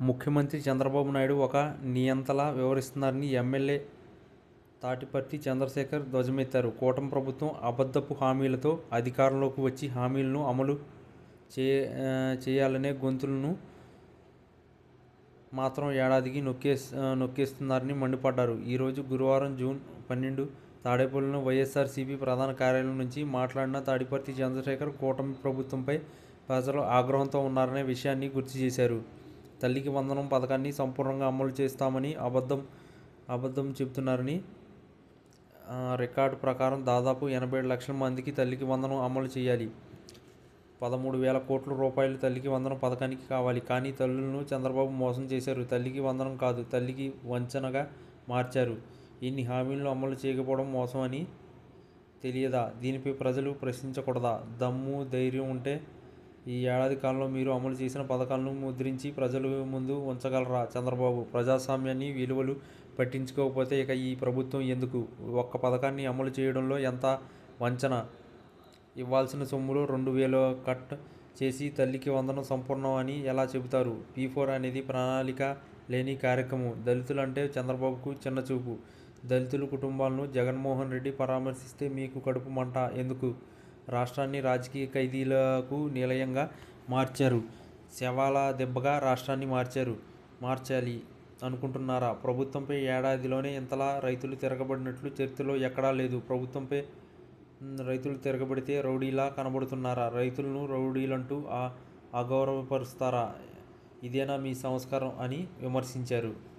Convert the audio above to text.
ముఖ్యమంత్రి చంద్రబాబు నాయుడు ఒక నియంతలా వ్యవహరిస్తున్నారని ఎమ్మెల్యే తాటిపర్తి చంద్రశేఖర్ ధ్వజమెత్తారు. కూటమి ప్రభుత్వం అబద్ధపు హామీలతో అధికారంలోకి వచ్చి హామీలను అమలు చే చేయాలనే గొంతులను మాత్రం ఏడాదికి నొక్కే నొక్కేస్తున్నారని మండిపడ్డారు. ఈరోజు గురువారం జూన్ పన్నెండు తాడేపల్లిలో వైఎస్ఆర్సీపీ ప్రధాన కార్యాలయం నుంచి మాట్లాడిన తాటిపర్తి చంద్రశేఖర్ కూటమి ప్రభుత్వంపై ప్రజలు ఆగ్రహంతో ఉన్నారనే విషయాన్ని గుర్తు చేశారు తల్లికి వందనం పథకాన్ని సంపూర్ణంగా అమలు చేస్తామని అబద్ధం అబద్ధం చెబుతున్నారని, రికార్డు ప్రకారం దాదాపు ఎనభై ఏడు లక్షల మందికి తల్లికి వందనం అమలు చేయాలి. పదమూడు వేల కోట్ల రూపాయలు తల్లికి వందనం పథకానికి కావాలి. కానీ తల్లులను చంద్రబాబు మోసం చేశారు. తల్లికి వందనం కాదు తల్లికి వంచనగా మార్చారు. ఇన్ని హామీలను అమలు చేయకపోవడం మోసం అని తెలియదా? దీనిపై ప్రజలు ప్రశ్నించకూడదా? దమ్ము, ధైర్యం ఉంటే ఈ ఏడాది కాలంలో మీరు అమలు చేసిన పథకాలను ముద్రించి ప్రజల ముందు ఉంచగలరా చంద్రబాబు? ప్రజాస్వామ్యాన్ని, విలువలు పట్టించుకోకపోతే ఇక ఈ ప్రభుత్వం ఎందుకు? ఒక్క పథకాన్ని అమలు చేయడంలో ఎంత వంచన? ఇవ్వాల్సిన సొమ్ములో రెండు వేలు కట్ చేసి తల్లికి వందనం సంపూర్ణం అని ఎలా చెబుతారు? పీ-ఫోర్ అనేది ప్రణాళిక లేని కార్యక్రమం. దళితులు అంటే చంద్రబాబుకు చిన్నచూపు. దళితుల కుటుంబాలను జగన్మోహన్ రెడ్డి పరామర్శిస్తే మీకు కడుపు మంట ఎందుకు? రాష్ట్రాన్ని రాజకీయ ఖైదీలకు నిలయంగా మార్చారు. శవాల దిబ్బగా రాష్ట్రాన్ని మార్చారు మార్చాలి అనుకుంటున్నారా? ప్రభుత్వంపై ఏడాదిలోనే ఇంతలా రైతులు తిరగబడినట్లు చరిత్రలో ఎక్కడా లేదు. ప్రభుత్వంపై రైతులు తిరగబడితే రౌడీలా కనబడుతున్నారా? రైతులను రౌడీలంటూ అగౌరవపరుస్తారా? ఇదేనా మీ సంస్కారం అని విమర్శించారు.